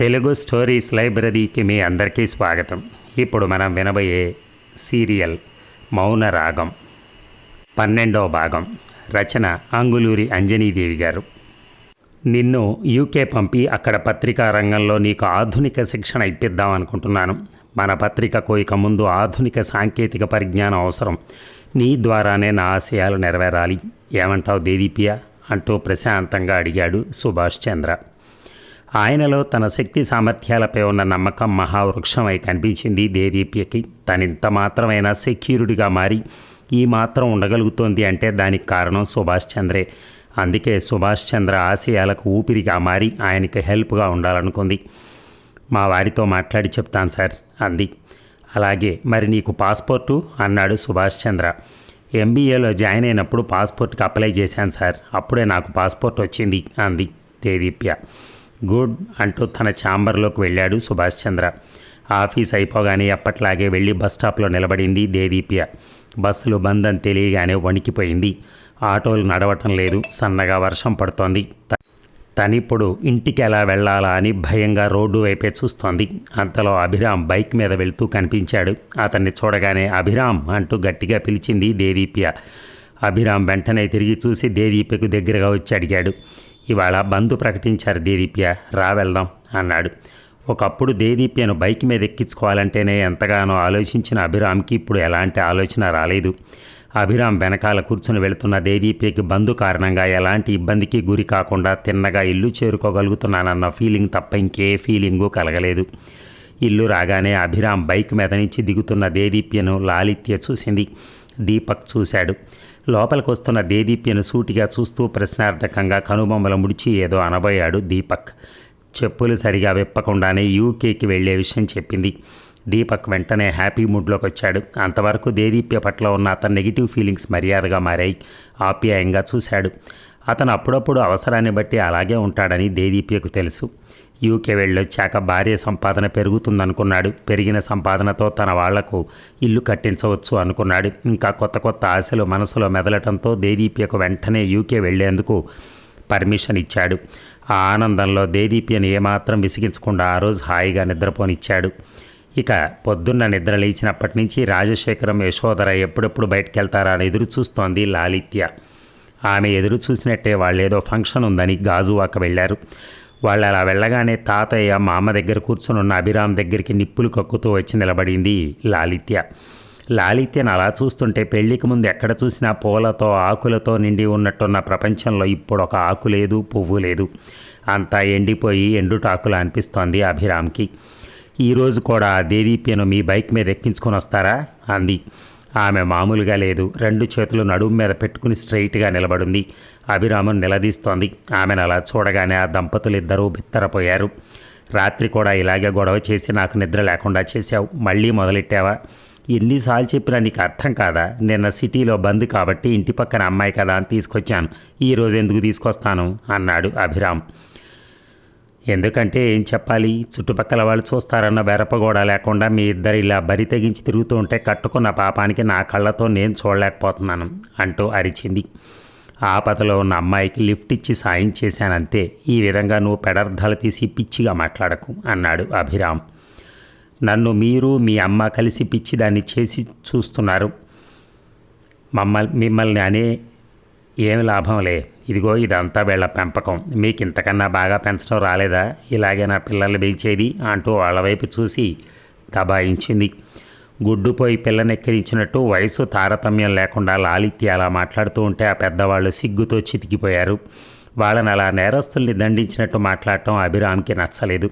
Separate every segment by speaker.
Speaker 1: Telugu stories లైబ్రరీకి మీ అందరికీ స్వాగతం. ఇప్పుడు మనం వినబోయే సీరియల్ మౌన రాగం. పన్నెండవ భాగం. రచన అంగులూరి అంజనీదేవి గారు. నిన్ను యూకే పంపి అక్కడ పత్రికా రంగంలో నీకు ఆధునిక శిక్షణ ఇప్పిద్దాం అనుకుంటున్నాను. మన పత్రికకు ఇక ముందు ఆధునిక సాంకేతిక పరిజ్ఞానం అవసరం. నీ ద్వారానే నా ఆశయాలు నెరవేరాలి. ఏమంటావు దేదీపియా? అంటూ ప్రశాంతంగా అడిగాడు సుభాష్ చంద్ర. ఆయనలో తన శక్తి సామర్థ్యాలపై ఉన్న నమ్మకం మహావృక్షమై కనిపించింది. దేదీప్యకి తనింత మాత్రమైనా సెక్యూరిటీగా మారి ఈ మాత్రం ఉండగలుగుతోంది అంటే దానికి కారణం సుభాష్ చంద్రే. అందుకే సుభాష్ చంద్ర ఆశయాలకు ఊపిరిగా మారి ఆయనకి హెల్ప్గా ఉండాలనుకుంది. మా వారితో మాట్లాడి చెప్తాను సార్ అంది. అలాగే మరి నీకు పాస్పోర్టు? అన్నాడు సుభాష్ చంద్ర. ఎంబీఏలో జాయిన్ అయినప్పుడు పాస్పోర్ట్కి అప్లై చేశాను సార్. అప్పుడే నాకు పాస్పోర్ట్ వచ్చింది అంది దేదీప్య. గుడ్ అంటూ తన ఛాంబర్లోకి వెళ్ళాడు సుభాష్ చంద్ర. ఆఫీస్ అయిపోగానే ఎప్పట్లాగే వెళ్ళి బస్ స్టాప్లో నిలబడింది దేదీప్య. బస్సులు బంద్ అని తెలియగానే వణికిపోయింది. ఆటోలు నడవటం లేదు సన్నగా వర్షం పడుతోంది. తనిప్పుడు ఇంటికి ఎలా వెళ్ళాలా అని భయంగా రోడ్డు వైపే చూస్తోంది. అంతలో అభిరామ్ బైక్ మీద వెళ్తూ కనిపించాడు. అతన్ని చూడగానే అభిరామ్ అంటూ గట్టిగా పిలిచింది దేదీప్య. అభిరామ్ వెంటనే తిరిగి చూసి దేదీప్యకు దగ్గరగా వచ్చి అడిగాడు. ఇవాళ బంధు ప్రకటించారు దేదీప్య రా వెళ్దాం అన్నాడు. ఒకప్పుడు దేదీప్యను బైక్ మీద ఎక్కించుకోవాలంటేనే ఎంతగానో ఆలోచించిన అభిరామ్కి ఇప్పుడు ఎలాంటి ఆలోచన రాలేదు. అభిరామ్ వెనకాల కూర్చుని వెళుతున్న దేదీప్యకి బంధు కారణంగా ఎలాంటి ఇబ్బందికి గురి కాకుండా తిన్నగా ఇల్లు చేరుకోగలుగుతున్నానన్న ఫీలింగ్ తప్ప ఇంకే ఫీలింగు కలగలేదు. ఇల్లు రాగానే అభిరామ్ బైక్ మీద నుంచి దిగుతున్న దేదీప్యను లాలిత్య చూసింది. దీపక్ చూశాడు. లోపలికి వస్తున్న దేదీప్యను సూటిగా చూస్తూ ప్రశ్నార్థకంగా కనుబొమ్మల ముడిచి ఏదో అనబోయాడు దీపక్. చెప్పులు సరిగా విప్పకుండానే యూకేకి వెళ్ళే విషయం చెప్పింది. దీపక్ వెంటనే హ్యాపీ మూడ్లోకి వచ్చాడు అంతవరకు దేదీప్య పట్ల ఉన్న అతని నెగిటివ్ ఫీలింగ్స్ మర్యాదగా మారాయి. ఆప్యాయంగా చూశాడు. అతను అప్పుడప్పుడు అవసరాన్ని బట్టి అలాగే ఉంటాడని దేదీప్యకు తెలుసు. యూకే వెళ్ళొచ్చాక భార్య సంపాదన పెరుగుతుందనుకున్నాడు. పెరిగిన సంపాదనతో తన వాళ్ళకు ఇల్లు కట్టించవచ్చు అనుకున్నాడు. ఇంకా కొత్త కొత్త ఆశలు మనసులో మెదలటంతో దేదీప్యకు వెంటనే యూకే వెళ్ళేందుకు పర్మిషన్ ఇచ్చాడు. ఆ ఆనందంలో దేదీప్యను ఏమాత్రం విసిగించకుండా ఆ రోజు హాయిగా నిద్రపోనిచ్చాడు. ఇక పొద్దున్న నిద్ర లేచినప్పటి నుంచి రాజశేఖరం యశోధర ఎప్పుడెప్పుడు బయటికి వెళ్తారా అని ఎదురు చూస్తోంది లాలిత్య. ఆమె ఎదురు చూసినట్టే వాళ్ళేదో ఫంక్షన్ ఉందని గాజువాక వెళ్ళారు. వాళ్ళు అలా వెళ్ళగానే తాతయ్య మా అమ్మ దగ్గర కూర్చుని ఉన్న అభిరామ్ దగ్గరికి నిప్పులు కక్కుతూ వచ్చి నిలబడింది లాలిత్య. లాలిత్యను అలా చూస్తుంటే పెళ్ళికి ముందు ఎక్కడ చూసినా పూలతో ఆకులతో నిండి ఉన్నట్టున్న ప్రపంచంలో ఇప్పుడు ఒక ఆకు లేదు పువ్వు లేదు. అంతా ఎండిపోయి ఎండుటాకులు అనిపిస్తోంది అభిరామ్కి. ఈరోజు కూడా దేదీప్యను మీ బైక్ మీద ఎక్కించుకొని వస్తారా? అంది. ఆమె మామూలుగా లేదు. రెండు చేతులు నడుము మీద పెట్టుకుని స్ట్రైట్గా నిలబడింది. అభిరామం నిలదీస్తోంది. ఆమెను అలా చూడగానే ఆ దంపతులు ఇద్దరూ బిత్తరపోయారు. రాత్రి కూడా ఇలాగే గొడవ చేసి నాకు నిద్ర లేకుండా చేశావు. మళ్ళీ మొదలెట్టావా? ఎన్నిసార్లు చెప్పినా నీకు అర్థం కాదా? నిన్న సిటీలో బంద్ కాబట్టి ఇంటి పక్కన అమ్మాయి కదా అని తీసుకొచ్చాను. ఈరోజు ఎందుకు తీసుకొస్తాను? అన్నాడు అభిరామ్. ఎందుకంటే ఏం చెప్పాలి? చుట్టుపక్కల వాళ్ళు చూస్తారన్న వెరపగోడ లేకుండా మీ ఇద్దరు ఇలా బరి తెగించి తిరుగుతూ ఉంటే కట్టుకున్న పాపానికి నా కళ్ళతో నేను చూడలేకపోతున్నాను అంటూ అరిచింది. ఆపదలో ఉన్న అమ్మాయికి లిఫ్ట్ ఇచ్చి సాయం చేశానంతే. ఈ విధంగా నువ్వు పెడర్థాలు తీసి పిచ్చిగా మాట్లాడకు అన్నాడు అభిరామ్. నన్ను మీరు మీ అమ్మ కలిసి పిచ్చి దాన్ని చేసి చూస్తున్నారు. మమ్మల్ని మిమ్మల్ని అనే ఏమి లాభంలే. ఇదిగో ఇదంతా వీళ్ళ పెంపకం. మీకు ఇంతకన్నా బాగా పెంచడం రాలేదా? ఇలాగే నా పిల్లల్ని పిలిచేది అంటూ వాళ్ళ వైపు చూసి దబాయించింది గుడ్డుపోయి పిల్లనెక్కిరించినట్టు వయసు తారతమ్యం లేకుండా లాలిత్య అలా మాట్లాడుతూ ఉంటే ఆ పెద్దవాళ్ళు సిగ్గుతో చితికిపోయారు. వాళ్ళని అలా నేరస్తుల్ని దండించినట్టు మాట్లాడటం అభిరామ్కి నచ్చలేదు.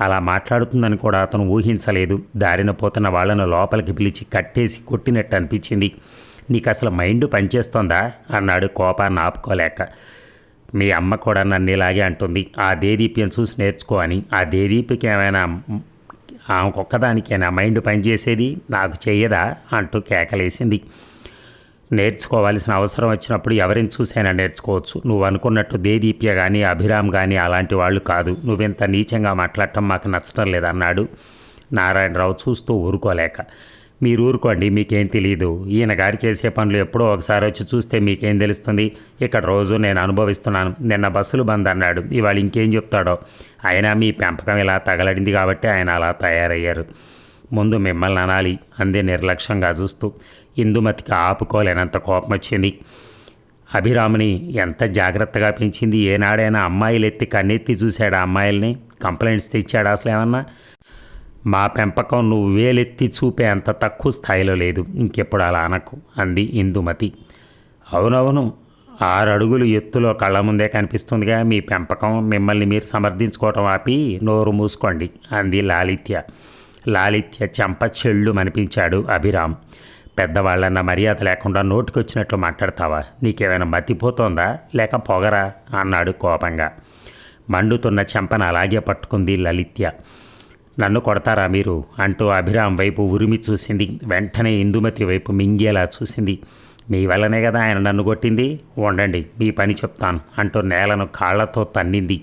Speaker 1: అలా మాట్లాడుతుందని కూడా అతను ఊహించలేదు. దారిన పోతున్న వాళ్ళను లోపలికి పిలిచి కట్టేసి కొట్టినట్టు అనిపించింది. నీకు అసలు మైండ్ పనిచేస్తోందా? అన్నాడు కోపాన్ని ఆపుకోలేక. మీ అమ్మ కూడా నన్ను ఇలాగే అంటుంది. ఆ దేదీప్యం చూసి నేర్చుకో అని. ఆ దేదీప్యకి ఏమైనా ఆమెకొక్కదానికేనా మైండ్ పనిచేసేది? నాకు చెయ్యదా? అంటూ కేకలేసింది. నేర్చుకోవాల్సిన అవసరం వచ్చినప్పుడు ఎవరిని చూసైనా నేర్చుకోవచ్చు. నువ్వు అనుకున్నట్టు దేదీప్య కానీ అభిరామ్ కానీ అలాంటి వాళ్ళు కాదు. నువ్వెంత నీచంగా మాట్లాడటం మాకు నచ్చడం లేదన్నాడు నారాయణరావు చూస్తూ ఊరుకోలేక. మీరు ఊరుకోండి మీకేం తెలియదు ఈయన గారి చేసే పనులు ఎప్పుడో ఒకసారి వచ్చి చూస్తే మీకేం తెలుస్తుంది? ఇక్కడ రోజు నేను అనుభవిస్తున్నాను. నిన్న బస్సులు బంద్ అన్నాడు. ఇవాళ ఇంకేం చెప్తాడో? అయినా మీ పెంపకం ఇలా తగలడింది కాబట్టి ఆయన అలా తయారయ్యారు. ముందు మిమ్మల్ని అనాలి అందే నిర్లక్ష్యంగా చూస్తూ. ఇందుమతికి ఆపుకోలేనంత కోపం వచ్చింది అభిరాముని ఎంత జాగ్రత్తగా పెంచింది? ఏనాడైనా అమ్మాయిలు ఎత్తి కన్నెత్తి చూశాడు ఆ అమ్మాయిల్ని? కంప్లైంట్స్ తెచ్చాడు అసలు ఏమన్నా మా పెంపకం నువ్వు వేలెత్తి చూపే అంత తక్కువ స్థాయిలో లేదు. ఇంకెప్పుడు అలా అనకు అంది ఇందుమతి. అవునవును ఆరు అడుగులు ఎత్తులో కళ్ళ ముందే కనిపిస్తుందిగా మీ పెంపకం. మిమ్మల్ని మీరు సమర్థించుకోవటం ఆపి నోరు మూసుకోండి అంది లాలిత్య. లాలిత్య చెంప చెళ్ళు అనిపించాడు అభిరామ్. పెద్దవాళ్ళన్న మర్యాద లేకుండా నోటికొచ్చినట్లు మాట్లాడతావా? నీకేమైనా మతిపోతోందా లేక పొగరా? అన్నాడు కోపంగా. మండుతున్న చెంపను అలాగే పట్టుకుంది లలిత్య. నన్ను కొడతారా మీరు? అంటూ అభిరామ్ వైపు ఉరిమి చూసింది. వెంటనే ఇందుమతి వైపు మింగేలా చూసింది. మీ వల్లనే కదా ఆయన నన్ను కొట్టింది? ఉండండి మీ పని చెప్తాను అంటూ నేలను కాళ్ళతో తన్నింది.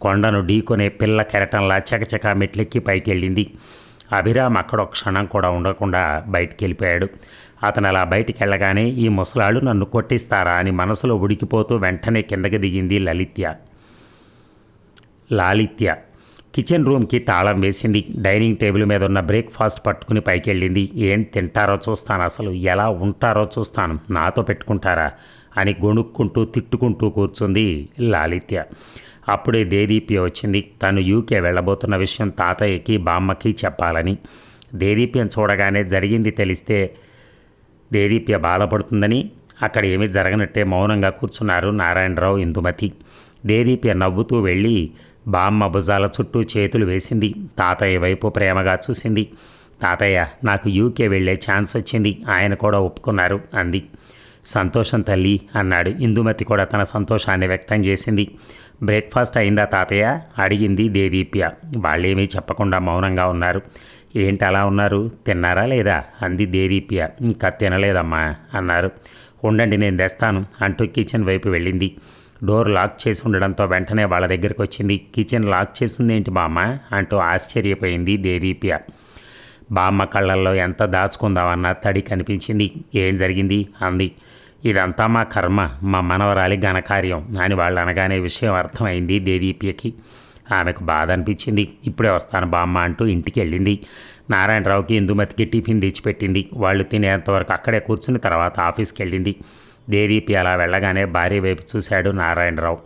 Speaker 1: కొండను ఢీకొనే పిల్ల కెరటంలా చకచక మెట్లెక్కి పైకి వెళ్ళింది అభిరామ్ అక్కడ ఒక క్షణం కూడా ఉండకుండా బయటికి వెళ్ళిపోయాడు అతను అలా బయటికి వెళ్ళగానే ఈ ముసలాళ్ళు నన్ను కొట్టిస్తారా? అని మనసులో ఉడికిపోతూ వెంటనే కిందకి దిగింది లలిత్య. లాలిత్య. కిచెన్ రూమ్కి తాళం వేసింది. డైనింగ్ టేబుల్ మీద ఉన్న బ్రేక్ఫాస్ట్ పట్టుకుని పైకి వెళ్ళింది ఏం తింటారో చూస్తాను. అసలు ఎలా ఉంటారో చూస్తాను. నాతో పెట్టుకుంటారా? అని గొణుక్కుంటూ తిట్టుకుంటూ కూర్చుంది లాలిత్య. అప్పుడే దేదీప్య వచ్చింది. తను యూకే వెళ్ళబోతున్న విషయం తాతయ్యకి బామ్మకి చెప్పాలని. దేదీప్యం చూడగానే జరిగింది తెలిస్తే దేదీప్య బాధపడుతుందని అక్కడ ఏమీ జరగనట్టే మౌనంగా కూర్చున్నారు నారాయణరావు ఇందుమతి. దేదీప్య నవ్వుతూ వెళ్ళి బామ్మ భుజాల చుట్టూ చేతులు వేసింది. తాతయ్య వైపు ప్రేమగా చూసింది. తాతయ్య నాకు యూకే వెళ్ళే ఛాన్స్ వచ్చింది. ఆయన కూడా ఒప్పుకున్నారు అంది. సంతోషం తల్లి అన్నాడు. ఇందుమతి కూడా తన సంతోషాన్ని వ్యక్తం చేసింది. బ్రేక్ఫాస్ట్ అయిందా తాతయ్య? అడిగింది దేదీప్య. వాళ్ళేమీ చెప్పకుండా మౌనంగా ఉన్నారు. ఏంటి అలా ఉన్నారు? తిన్నారా లేదా? అంది దేదీప్య. ఇంకా తినలేదమ్మా అన్నారు. ఉండండి నేను తెస్తాను అంటూ కిచెన్ వైపు వెళ్ళింది. డోర్ లాక్ చేసి ఉండడంతో వెంటనే వాళ్ళ దగ్గరికి వచ్చింది. కిచెన్ లాక్ చేసింది ఏంటి బామ్మ? అంటూ ఆశ్చర్యపోయింది దేదీప్య. బామ్మ కళ్ళల్లో ఎంత దాచుకుందామన్న తడి కనిపించింది. ఏం జరిగింది? అంది. ఇదంతా మా కర్మ మా మనవరాలి ఘనకార్యం అని వాళ్ళు అనగానే విషయం అర్థమైంది దేదీప్యకి. ఆమెకు బాధ అనిపించింది. ఇప్పుడే వస్తాను బామ్మ అంటూ ఇంటికి వెళ్ళింది. నారాయణరావుకి ఇందుమతికి టిఫిన్ తెచ్చిపెట్టింది. వాళ్ళు తినేంతవరకు అక్కడే కూర్చుని తర్వాత ఆఫీస్కి వెళ్ళింది. దేదీప్య అలా వెళ్ళగానే భార్య వైపు చూశాడు నారాయణరావు.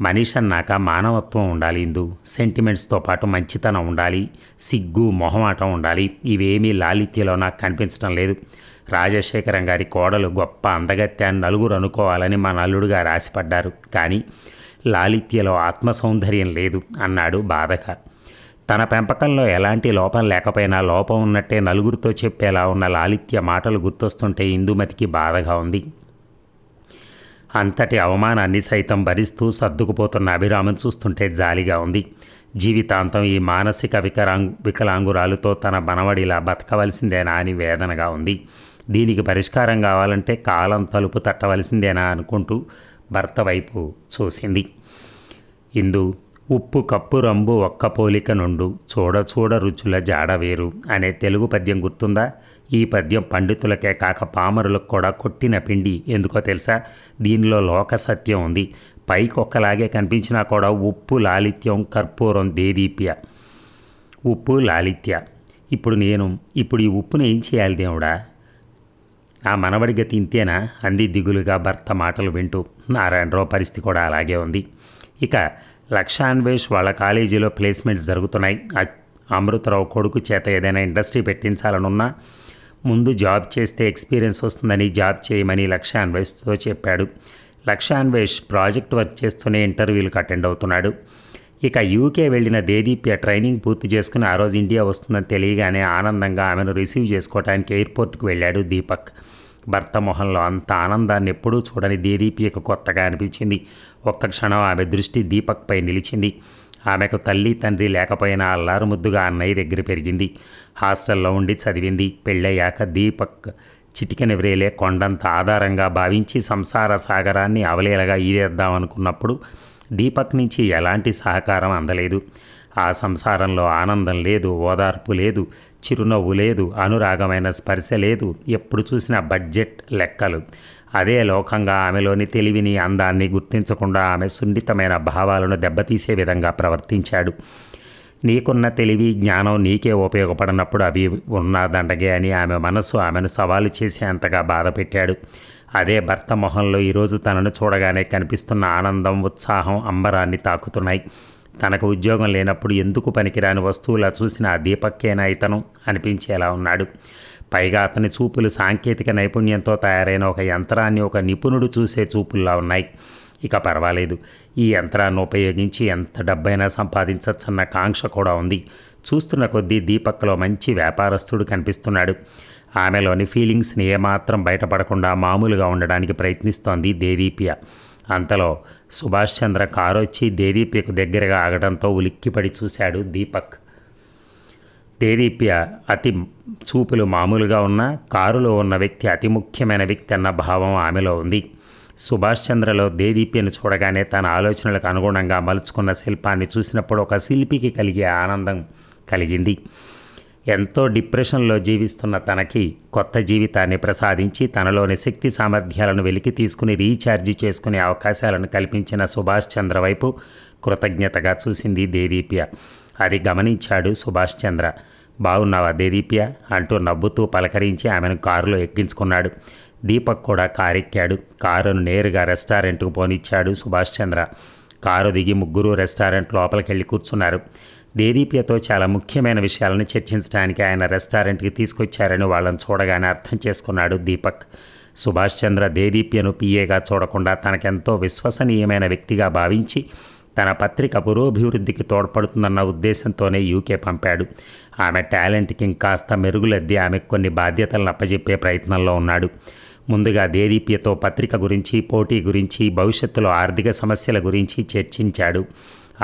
Speaker 1: మనిషి అన్నాక మానవత్వం ఉండాలి ఇందు. సెంటిమెంట్స్తో పాటు మంచితనం ఉండాలి. సిగ్గు మొహమాటం ఉండాలి. ఇవేమీ లాలిత్యలో నాకు కనిపించడం లేదు. రాజశేఖరం గారి కోడలు గొప్ప అందగత్య అని నలుగురు అనుకోవాలని మా నల్లుడుగా రాసిపడ్డారు కానీ లాలిత్యలో ఆత్మ సౌందర్యం లేదు అన్నాడు బాధగా తన పెంపకంలో ఎలాంటి లోపం లేకపోయినా లోపం ఉన్నట్టే నలుగురితో చెప్పేలా ఉన్న లాలిత్య మాటలు గుర్తొస్తుంటే ఇందుమతికి బాధగా ఉంది. అంతటి అవమానాన్ని సైతం భరిస్తూ సర్దుకుపోతున్న అభిరామం చూస్తుంటే జాలిగా ఉంది. జీవితాంతం ఈ మానసిక వికరాంగు వికలాంగురాలుతో తన మనవడిలా బతకవలసిందేనా అని వేదనగా ఉంది. దీనికి పరిష్కారం కావాలంటే కాలం తలుపు తట్టవలసిందేనా అనుకుంటూ భర్త వైపు చూసింది. ఇందు ఉప్పు కప్పు రంబు ఒక్క పోలిక నుండు చూడ చూడ రుచుల జాడ వేరు అనే తెలుగు పద్యం గుర్తుందా? ఈ పద్యం పండితులకే కాక పామరులకు కూడా కొట్టిన పిండి ఎందుకో తెలుసా? దీనిలో లోక సత్యం ఉంది. పైకి ఒక్కలాగే కనిపించినా కూడా ఉప్పు లాలిత్యం కర్పూరం దేదీప్య. ఉప్పు లాలిత్య. ఇప్పుడు నేను ఇప్పుడు ఈ ఉప్పును ఏం చేయాలి దేవుడా? ఆ మనవడిగా ఇంతేనా అంది దిగులుగా భర్త మాటలు వింటూ. నారాయణరావు పరిస్థితి కూడా అలాగే ఉంది. ఇక లక్షాన్వేష్ వాళ్ళ కాలేజీలో ప్లేస్మెంట్స్ జరుగుతున్నాయి. అమృతరావు కొడుకు చేత ఏదైనా ఇండస్ట్రీ పెట్టించాలనున్నా ముందు జాబ్ చేస్తే ఎక్స్పీరియన్స్ వస్తుందని జాబ్ చేయమని లక్షాన్వేష్తో చెప్పాడు. లక్షాన్వేష్ ప్రాజెక్ట్ వర్క్ చేస్తూనే ఇంటర్వ్యూలకు అటెండ్ అవుతున్నాడు. ఇక యూకే వెళ్ళిన దేదీప్య ట్రైనింగ్ పూర్తి చేసుకుని ఆ రోజు ఇండియా వస్తుందని తెలియగానే ఆనందంగా ఆమెను రిసీవ్ చేసుకోవడానికి ఎయిర్పోర్ట్కి వెళ్ళాడు దీపక్. భర్త మొహంలో అంత ఆనందాన్ని ఎప్పుడూ చూడని దేదీప్యకు కొత్తగా అనిపించింది. ఒక్క క్షణం ఆమె దృష్టి దీపక్పై నిలిచింది. ఆమెకు తల్లి తండ్రి లేకపోయినా అల్లారు ముద్దుగా అన్నయ్య దగ్గర పెరిగింది. హాస్టల్లో ఉండి చదివింది. పెళ్ళయ్యాక దీపక్ చిటికెన వ్రేలే కొండంత ఆధారంగా భావించి సంసార సాగరాన్ని అవలేలగా ఈదేద్దామనుకున్నప్పుడు దీపక్ నుంచి ఎలాంటి సహకారం అందలేదు. ఆ సంసారంలో ఆనందం లేదు ఓదార్పు లేదు చిరునవ్వు లేదు అనురాగమైన స్పర్శ లేదు. ఎప్పుడు చూసిన బడ్జెట్ లెక్కలు. అదే లోకంగా ఆమెలోని తెలివిని అందాన్ని గుర్తించకుండా ఆమె సున్నితమైన భావాలను దెబ్బతీసే విధంగా ప్రవర్తించాడు. నీకున్న తెలివి జ్ఞానం నీకే ఉపయోగపడినప్పుడు అవి ఉన్నదండగే అని ఆమె మనసు ఆమెను సవాలు చేసేంతగా అంతగా బాధపెట్టాడు. అదే భర్త మొహంలో ఈరోజు తనను చూడగానే కనిపిస్తున్న ఆనందం ఉత్సాహం అంబరాన్ని తాకుతున్నాయి. తనకు ఉద్యోగం లేనప్పుడు ఎందుకు పనికిరాని వస్తువులా చూసిన దీపక్కేనా ఇతను? అనిపించేలా ఉన్నాడు. పైగా అతని చూపులు సాంకేతిక నైపుణ్యంతో తయారైన ఒక యంత్రాన్ని ఒక నిపుణుడు చూసే చూపుల్లా ఉన్నాయి. ఇక పర్వాలేదు ఈ యంత్రాన్ని ఉపయోగించి ఎంత డబ్బైనా సంపాదించచ్చన్న కాంక్ష కూడా ఉంది. చూస్తున్న కొద్దీ దీపక్లో మంచి వ్యాపారస్తుడు కనిపిస్తున్నాడు. ఆమెలోని ఫీలింగ్స్ని ఏమాత్రం బయటపడకుండా మామూలుగా ఉండడానికి ప్రయత్నిస్తోంది దేదీప్య. అంతలో సుభాష్ చంద్ర కారు వచ్చి దేదీప్యకు దగ్గరగా ఆగడంతో ఉలిక్కిపడి చూశాడు దీపక్. దేదీప్య అతి చూపులు మామూలుగా ఉన్న కారులో ఉన్న వ్యక్తి అతి ముఖ్యమైన వ్యక్తి అన్న భావం ఆమెలో ఉంది. సుభాష్ చంద్రలో దేదీప్యను చూడగానే తన ఆలోచనలకు అనుగుణంగా మలుచుకున్న శిల్పాన్ని చూసినప్పుడు ఒక శిల్పికి కలిగే ఆనందం కలిగింది. ఎంతో డిప్రెషన్లో జీవిస్తున్న తనకి కొత్త జీవితాన్ని ప్రసాదించి తనలోని శక్తి సామర్థ్యాలను వెలికి తీసుకుని రీఛార్జ్ చేసుకునే అవకాశాలను కల్పించిన సుభాష్ చంద్ర వైపు కృతజ్ఞతగా చూసింది దేదీప్య అది గమనించాడు సుభాష్ చంద్ర. బాగున్నావా దేదీప్య? అంటూ నవ్వుతూ పలకరించి ఆమెను కారులో ఎక్కించుకున్నాడు. దీపక్ కూడా కారెక్కాడు. కారును నేరుగా రెస్టారెంట్కు పోనిచ్చాడు సుభాష్ చంద్ర. కారు దిగి ముగ్గురు రెస్టారెంట్ లోపలికి వెళ్ళి కూర్చున్నారు. దేదీప్యతో చాలా ముఖ్యమైన విషయాలను చర్చించడానికి ఆయన రెస్టారెంట్కి తీసుకొచ్చారని వాళ్ళని చూడగానే అర్థం చేసుకున్నాడు దీపక్. సుభాష్ చంద్ర దేదీప్యను పిఏగా చూడకుండా తనకెంతో విశ్వసనీయమైన వ్యక్తిగా భావించి తన పత్రిక పురోభివృద్ధికి తోడ్పడుతుందన్న ఉద్దేశంతోనే యూకే పంపాడు. ఆమె టాలెంట్కి ఇంకాస్త మెరుగులద్ది ఆమెకు కొన్ని బాధ్యతలను అప్పజెప్పే ప్రయత్నంలో ఉన్నాడు. ముందుగా దేదీప్యతో పత్రిక గురించి పోటీ గురించి భవిష్యత్తులో ఆర్థిక సమస్యల గురించి చర్చించాడు.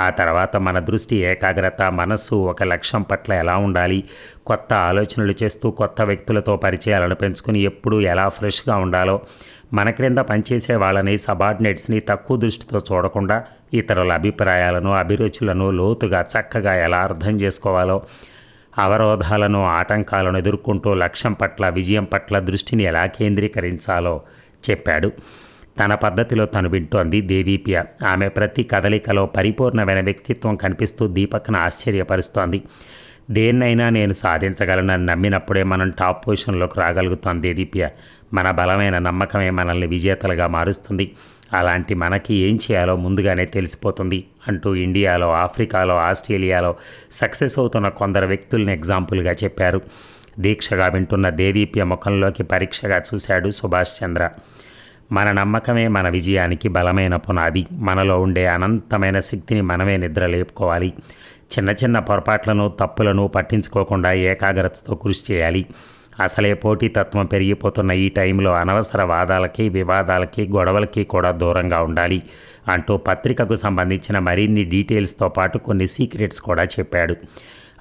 Speaker 1: ఆ తర్వాత మన దృష్టి ఏకాగ్రత మనస్సు ఒక లక్ష్యం పట్ల ఎలా ఉండాలి కొత్త ఆలోచనలు చేస్తూ కొత్త వ్యక్తులతో పరిచయాలను పెంచుకుని ఎప్పుడూ ఎలా ఫ్రెష్గా ఉండాలో మన క్రింద పనిచేసే వాళ్ళని సబార్డినేట్స్ని తక్కువ దృష్టితో చూడకుండా ఇతరుల అభిప్రాయాలను అభిరుచులను లోతుగా చక్కగా ఎలా అర్థం చేసుకోవాలో అవరోధాలను ఆటంకాలను ఎదుర్కొంటూ లక్ష్యం పట్ల విజయం పట్ల దృష్టిని ఎలా కేంద్రీకరించాలో చెప్పాడు. తన పద్ధతిలో తను వింటోంది దేదీప్య. ఆమె ప్రతి కదలికలో పరిపూర్ణమైన వ్యక్తిత్వం కనిపిస్తూ దీపక్ను ఆశ్చర్యపరుస్తోంది. దేన్నైనా నేను సాధించగలనని నమ్మినప్పుడే మనం టాప్ పొజిషన్లోకి రాగలుగుతాం దేదీప్య. మన బలమైన నమ్మకమే మనల్ని విజేతలుగా మారుస్తుంది. అలాంటి మనకి ఏం చేయాలో ముందుగానే తెలిసిపోతుంది అంటూ ఇండియాలో ఆఫ్రికాలో ఆస్ట్రేలియాలో సక్సెస్ అవుతున్న కొందరు వ్యక్తుల్ని ఎగ్జాంపుల్గా చెప్పారు. దీక్షగా వింటున్న దేదీప్య ముఖంలోకి పరీక్షగా చూశాడు సుభాష్ చంద్ర. మన నమ్మకమే మన విజయానికి బలమైన పునాది. మనలో ఉండే అనంతమైన శక్తిని మనమే నిద్ర లేపుకోవాలి. చిన్న చిన్న పొరపాట్లను తప్పులను పట్టించుకోకుండా ఏకాగ్రతతో కృషి చేయాలి. అసలే పోటీతత్వం పెరిగిపోతున్న ఈ టైంలో అనవసర వాదాలకి వివాదాలకి గొడవలకి కూడా దూరంగా ఉండాలి అంటూ పత్రికకు సంబంధించిన మరిన్ని డీటెయిల్స్తో పాటు కొన్ని సీక్రెట్స్ కూడా చెప్పాడు.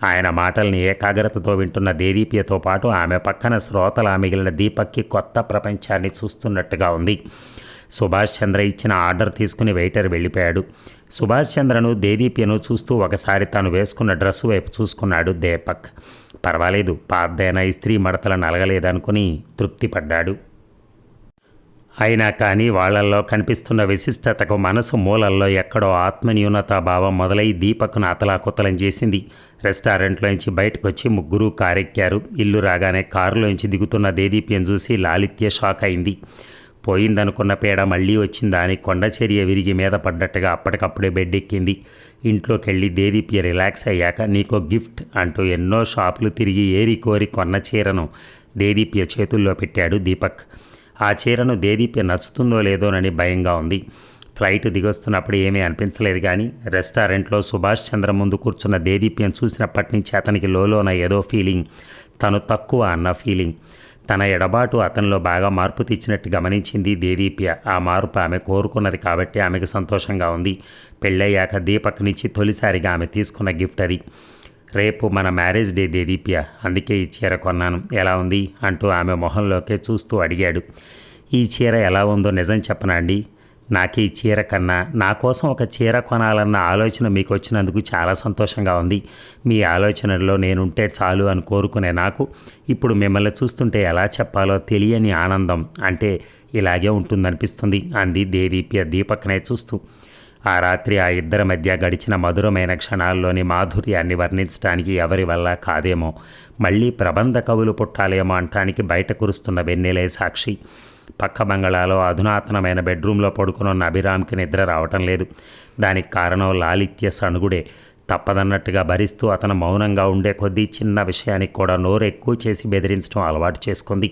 Speaker 1: ఆయన మాటల్ని ఏకాగ్రతతో వింటున్న దేదీప్యతో పాటు ఆమె పక్కన శ్రోతల మిగిలిన దీపక్కి కొత్త ప్రపంచాన్ని చూస్తున్నట్టుగా ఉంది. సుభాష్ చంద్ర ఇచ్చిన ఆర్డర్ తీసుకుని వెయిటర్ వెళ్ళిపోయాడు. సుభాష్ చంద్రను దేదీప్యను చూస్తూ ఒకసారి తాను వేసుకున్న డ్రెస్సు వైపు చూసుకున్నాడు దీపక్. పర్వాలేదు పాద్దైన ఇస్త్రీ మడతలు నలగలేదనుకుని తృప్తిపడ్డాడు. అయినా కానీ వాళ్ళల్లో కనిపిస్తున్న విశిష్టతకు మనసు మూలల్లో ఎక్కడో ఆత్మన్యూనతా భావం మొదలై దీపక్ను అతలాకుతలం చేసింది. రెస్టారెంట్లోంచి బయటకు వచ్చి ముగ్గురు కారెక్కారు. ఇల్లు రాగానే కారులోంచి దిగుతున్న దేదీప్యం చూసి లాలిత్య షాక్ అయింది. పోయిందనుకున్న పేడ మళ్ళీ వచ్చిందా అని కొండచర్య విరిగి మీద పడ్డట్టుగా అప్పటికప్పుడే బెడ్ ఎక్కింది ఇంట్లోకి వెళ్ళి దేదీప్య రిలాక్స్ అయ్యాక నీకో గిఫ్ట్ అంటూ ఎన్నో షాపులు తిరిగి ఏరి కోరి కొన్న చీరను దేదీప్య చేతుల్లో పెట్టాడు దీపక్. ఆ చీరను దేదీప్య నచ్చుతుందో లేదోనని భయంగా ఉంది. ఫ్లైట్ దిగొస్తున్నప్పుడు ఏమీ అనిపించలేదు కానీ రెస్టారెంట్లో సుభాష్ చంద్ర ముందు కూర్చున్న దేదీప్యం చూసినప్పటి నుంచి అతనికి లోలోన ఏదో ఫీలింగ్ తను తక్కువ అన్న ఫీలింగ్. తన ఎడబాటు అతనిలో బాగా మార్పు తెచ్చినట్టు గమనించింది దేదీప్య. ఆ మార్పు ఆమె కోరుకున్నది కాబట్టి ఆమెకు సంతోషంగా ఉంది. పెళ్ళయ్యాక దీపక్నిచ్చి తొలిసారిగా ఆమె తీసుకున్న గిఫ్ట్ అది. రేపు మన మ్యారేజ్ డే దేదీప్య. అందుకే ఈ చీర కొన్నాను. ఎలా ఉంది? అంటూ ఆమె మొహంలోకే చూస్తూ అడిగాడు. ఈ చీర ఎలా ఉందో నిజం చెప్పనా అండి? నాకు ఈ చీర కన్నా నా కోసం ఒక చీర కొనాలన్న ఆలోచన మీకు వచ్చినందుకు చాలా సంతోషంగా ఉంది. మీ ఆలోచనలో నేనుంటే చాలు అని కోరుకునే నాకు ఇప్పుడు మిమ్మల్ని చూస్తుంటే ఎలా చెప్పాలో తెలియని ఆనందం అంటే ఇలాగే ఉంటుందనిపిస్తుంది అంది దేదీప్య దీపక్నే చూస్తూ. ఆ రాత్రి ఆ ఇద్దరి మధ్య గడిచిన మధురమైన క్షణాల్లోని మాధుర్యాన్ని వర్ణించడానికి ఎవరి వల్ల కాదేమో. మళ్ళీ ప్రబంధ కవులు పుట్టాలేమో అంటానికి బయట కురుస్తున్న వెన్నెలే సాక్షి. పక్క బంగళాలో అధునాతనమైన బెడ్రూమ్లో పడుకునున్న అభిరామ్కి నిద్ర రావటం లేదు. దానికి కారణం లాలిత్య సణుగుడే. తప్పదన్నట్టుగా భరిస్తూ అతను మౌనంగా ఉండే కొద్దీ చిన్న విషయానికి కూడా నోరు ఎక్కువ చేసి బెదిరించడం అలవాటు చేసుకుంది.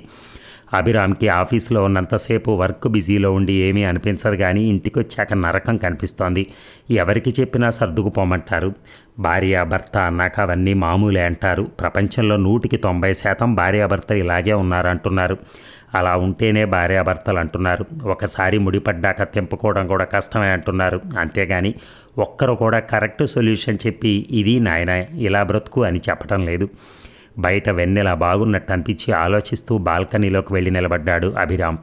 Speaker 1: అభిరామ్కి ఆఫీసులో ఉన్నంతసేపు వర్క్ బిజీలో ఉండి ఏమీ అనిపించదు కానీ ఇంటికి వచ్చాక నరకం కనిపిస్తోంది. ఎవరికి చెప్పినా సర్దుకుపోమంటారు. భార్య భర్త అన్నాక అవన్నీ మామూలే అంటారు. ప్రపంచంలో నూటికి తొంభై శాతం భార్యాభర్తలు ఇలాగే ఉన్నారంటున్నారు. అలా ఉంటేనే భార్యాభర్తలు అంటున్నారు. ఒకసారి ముడిపడ్డాక తెంపుకోవడం కూడా కష్టమే అంటున్నారు. అంతేగాని ఒక్కరు కూడా కరెక్ట్ సొల్యూషన్ చెప్పి ఇది నాయన ఇలా బ్రతుకు అని చెప్పటం లేదు. బయట వెన్నెల బాగున్నట్టు అనిపించి ఆలోచిస్తూ బాల్కనీలోకి వెళ్ళి నిలబడ్డాడు అభిరామ్.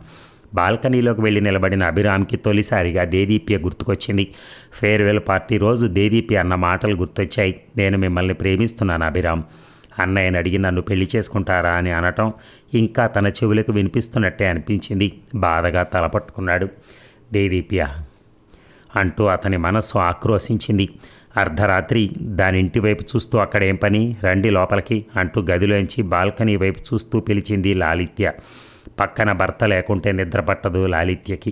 Speaker 1: బాల్కనీలోకి వెళ్ళి నిలబడిన అభిరామ్కి తొలిసారిగా దేదీప్య గుర్తుకొచ్చింది. ఫేర్వెల్ పార్టీ రోజు దేదీప్య అన్న మాటలు గుర్తొచ్చాయి. నేను మిమ్మల్ని ప్రేమిస్తున్నాను అభిరామ్. అన్నయ్యని అడిగి నన్ను పెళ్ళి చేసుకుంటారా అని అనటం ఇంకా తన చెవులకు వినిపిస్తున్నట్టే అనిపించింది. బాధగా తలపట్టుకున్నాడు దేదీప్య! అంటూ అతని మనస్సు ఆక్రోశించింది. అర్ధరాత్రి దాని ఇంటి వైపు చూస్తూ అక్కడేం పని? రండి లోపలికి అంటూ గదిలోంచి బాల్కనీ వైపు చూస్తూ పిలిచింది లాలిత్య. పక్కన భర్త లేకుంటే నిద్ర పట్టదు లాలిత్యకి.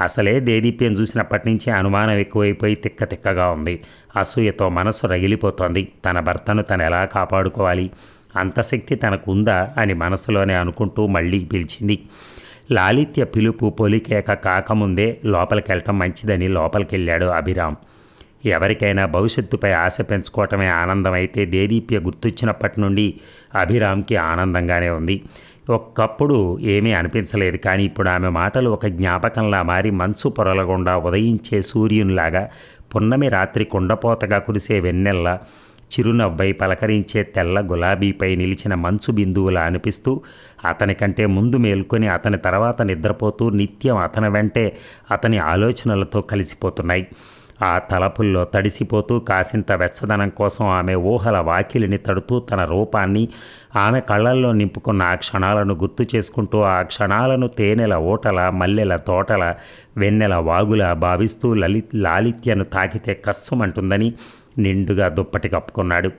Speaker 1: అసలే దేదీప్యం చూసినప్పటి నుంచి అనుమానం ఎక్కువైపోయి తిక్క తిక్కగా ఉంది. అసూయతో మనసు రగిలిపోతోంది. తన భర్తను తను ఎలా కాపాడుకోవాలి? అంత శక్తి తనకుందా అని మనసులోనే అనుకుంటూ మళ్ళీ పిలిచింది. లాలిత్య పిలుపు పొలికేక కాకముందే లోపలికెళ్ళటం మంచిదని లోపలికెళ్ళాడు అభిరామ్. ఎవరికైనా భవిష్యత్తుపై ఆశ పెంచుకోవటమే ఆనందం అయితే దేదీప్య గుర్తొచ్చినప్పటి నుండి అభిరామ్కి ఆనందంగానే ఉంది. ఒక్కప్పుడు ఏమీ అనిపించలేదు. కానీ ఇప్పుడు ఆమె మాటలు ఒక జ్ఞాపకంలా మారి మంచు పొరలగుండా ఉదయించే సూర్యునిలాగా పున్నమి రాత్రి కుండపోతగా కురిసే వెన్నెల్లా చిరునవ్వై పలకరించే తెల్ల గులాబీపై నిలిచిన మంచు బిందువులా అనిపిస్తూ అతని కంటే ముందు మేల్కొని అతని తర్వాత నిద్రపోతూ నిత్యం అతని వెంటే అతని ఆలోచనలతో కలిసిపోతున్నాయి. ఆ తలపుల్లో తడిసిపోతూ కాసింత వెచ్చదనం కోసం ఆమె ఊహల వాకిలిని తడుతూ తన రూపాన్ని ఆమె కళ్ళల్లో నింపుకున్న ఆ క్షణాలను గుర్తు చేసుకుంటూ ఆ క్షణాలను తేనెల ఓటల మల్లెల తోటల వెన్నెల వాగుల భావిస్తూ లలి లాలిత్యను తాకితే కస్సుమంటుందని నిండుగా దుప్పటి కప్పుకున్నాడు.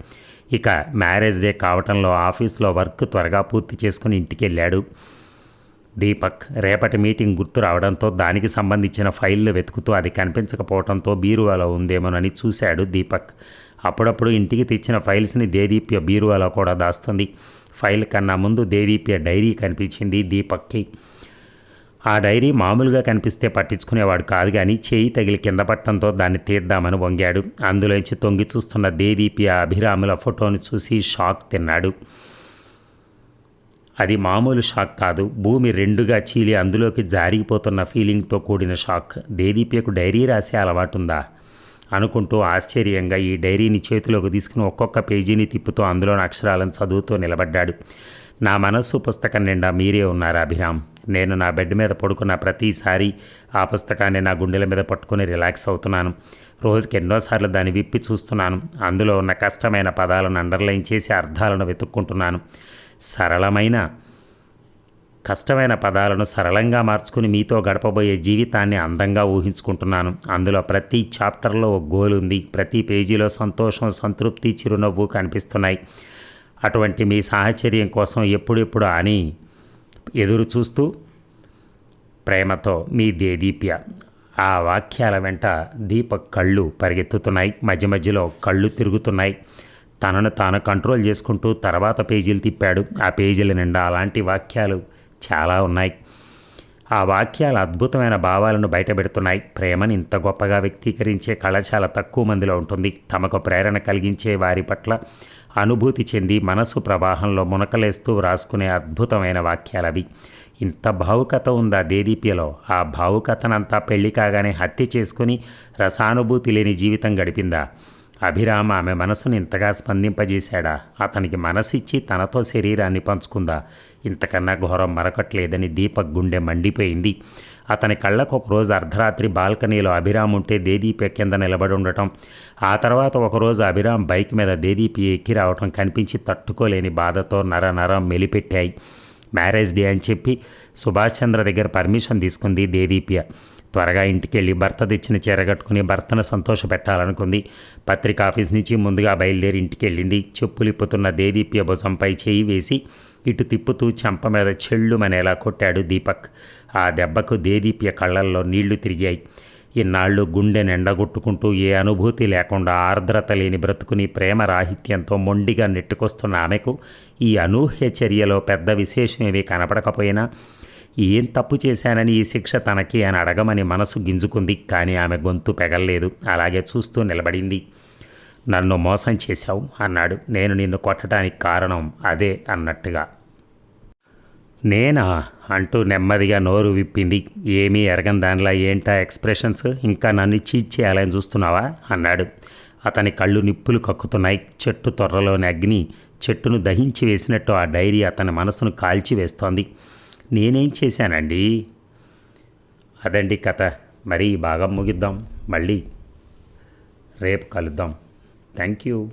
Speaker 1: ఇక మ్యారేజ్ డే కావటంలో ఆఫీస్లో వర్క్ త్వరగా పూర్తి చేసుకుని ఇంటికి వెళ్ళాడు దీపక్ రేపటి మీటింగ్ గుర్తు రావడంతో దానికి సంబంధించిన ఫైళ్ళు వెతుకుతూ అది కనిపించకపోవడంతో బీరువాలో ఉందేమోనని చూశాడు దీపక్. అప్పుడప్పుడు ఇంటికి తెచ్చిన ఫైల్స్ని దేదీప్య బీరువాలో కూడా దాస్తుంది. ఫైల్ కన్నా ముందు దేదీప్య డైరీ కనిపించింది దీపక్కి. ఆ డైరీ మామూలుగా కనిపిస్తే పట్టించుకునేవాడు కాదు కానీ చేయి తగిలి కింద పట్టడంతో దాన్ని తీద్దామని వంగాడు. అందులోంచి తొంగి చూస్తున్న దేదీప్య అభిరాముల ఫోటోను చూసి షాక్ తిన్నాడు. అది మామూలు షాక్ కాదు. భూమి రెండుగా చీలి అందులోకి జారిగిపోతున్న ఫీలింగ్తో కూడిన షాక్. దేదీప్యకు డైరీ రాసే అలవాటుందా? అనుకుంటూ ఆశ్చర్యంగా ఈ డైరీని చేతిలోకి తీసుకుని ఒక్కొక్క పేజీని తిప్పుతూ అందులోని అక్షరాలను చదువుతూ నిలబడ్డాడు. నా మనస్సు పుస్తకం నిండా మీరే ఉన్నారు అభిరామ్. నేను నా బెడ్ మీద పడుకున్న ప్రతిసారి ఆ పుస్తకాన్ని నా గుండెల మీద పట్టుకుని రిలాక్స్ అవుతున్నాను. రోజుకి ఎన్నోసార్లు దాన్ని విప్పి చూస్తున్నాను. అందులో ఉన్న కష్టమైన పదాలను అండర్లైన్ చేసి అర్థాలను వెతుక్కుంటున్నాను. సరళమైన కష్టమైన పదాలను సరళంగా మార్చుకుని మీతో గడపబోయే జీవితాన్ని అందంగా ఊహించుకుంటున్నాను. అందులో ప్రతి చాప్టర్లో ఒక గోల్ ఉంది. ప్రతి పేజీలో సంతోషం సంతృప్తి చిరునవ్వు కనిపిస్తున్నాయి. అటువంటి మీ సాహచర్యం కోసం ఎప్పుడెప్పుడు అని ఎదురు చూస్తూ ప్రేమతో మీ దేదీప్య ఆ వాక్యాల వెంట దీప కళ్ళు పరిగెత్తుతున్నాయి. మధ్య మధ్యలో కళ్ళు తిరుగుతున్నాయి. తనను తాను కంట్రోల్ చేసుకుంటూ తర్వాత పేజీలు తిప్పాడు. ఆ పేజీల నిండా అలాంటి వాక్యాలు చాలా ఉన్నాయి. ఆ వాక్యాలు అద్భుతమైన భావాలను బయటపెడుతున్నాయి. ప్రేమని ఇంత గొప్పగా వ్యక్తీకరించే కళ చాలా తక్కువ మందిలో ఉంటుంది. తమకు ప్రేరణ కలిగించే వారి పట్ల అనుభూతి చెంది మనసు ప్రవాహంలో మునకలేస్తూ వ్రాసుకునే అద్భుతమైన వాక్యాలవి ఇంత భావుకత ఉందా దేదీప్యలో? ఆ భావుకతనంతా పెళ్ళి కాగానే హత్య చేసుకుని రసానుభూతి లేని జీవితం గడిపిందా? అభిరామ ఆమె మనసును ఇంతగా స్పందింపజేశాడా? అతనికి మనసిచ్చి తనతో శరీరాన్ని పంచుకుందా? ఇంతకన్నా ఘోరం మరొకట్లేదని దీపక్ గుండె మండిపోయింది. అతని కళ్ళకు ఒకరోజు అర్ధరాత్రి బాల్కనీలో అభిరామ్ ఉంటే దేదీపి కింద నిలబడి ఉండటం. ఆ తర్వాత ఒకరోజు అభిరామ్ బైక్ మీద దేదీపి ఎక్కి రావటం కనిపించి తట్టుకోలేని బాధతో నర నరం మెలిపెట్టాయి. మ్యారేజ్ డే అని చెప్పి సుభాష్ చంద్ర దగ్గర పర్మిషన్ తీసుకుంది దేదీప్య. త్వరగా ఇంటికి వెళ్ళి భర్త తెచ్చిన చీర కట్టుకుని భర్తను సంతోషపెట్టాలనుకుంది. పత్రిక ఆఫీస్ నుంచి ముందుగా బయలుదేరి ఇంటికి వెళ్ళింది చెప్పులిప్పుతున్న దేదీప్య భుజంపై చేయి వేసి ఇటు తిప్పుతూ చెంప మీద చెళ్ళుమనేలా కొట్టాడు దీపక్. ఆ దెబ్బకు దేదీప్య కళ్ళల్లో నీళ్ళు తిరిగాయి. ఇన్నాళ్ళు గుండె నిండగొట్టుకుంటూ ఏ అనుభూతి లేకుండా ఆర్ద్రత లేని బ్రతుకుని ప్రేమ రాహిత్యంతో మొండిగా నెట్టుకొస్తున్న ఆమెకు ఈ అనూహ్య చర్యలో పెద్ద విశేషం ఏమీ కనపడకపోయినా ఏం తప్పు చేశానని ఈ శిక్ష తనకి అని అడగమని మనసు గింజుకుంది కానీ ఆమె గొంతు పెగల్లేదు. అలాగే చూస్తూ నిలబడింది. నన్ను మోసం చేశావు అన్నాడు. నేను నిన్ను కొట్టడానికి కారణం అదే అన్నట్టుగా. నేనా? అంటూ నెమ్మదిగా నోరు విప్పింది. ఏమీ ఎరగని దానిలా ఏంటా ఎక్స్ప్రెషన్స్? ఇంకా నన్ను చీట్ చేయాలని చూస్తున్నావా? అన్నాడు. అతని కళ్ళు నిప్పులు కక్కుతున్నాయి. చెట్టు తొర్రలోని అగ్ని చెట్టును దహించి వేసినట్టు ఆ డైరీ అతని మనసును కాల్చి వేస్తోంది నేనేం చేశానండి? అదండి కథ. మరి ఈ భాగం ముగిద్దాం. మళ్ళీ రేపు కలుద్దాం. Thank you.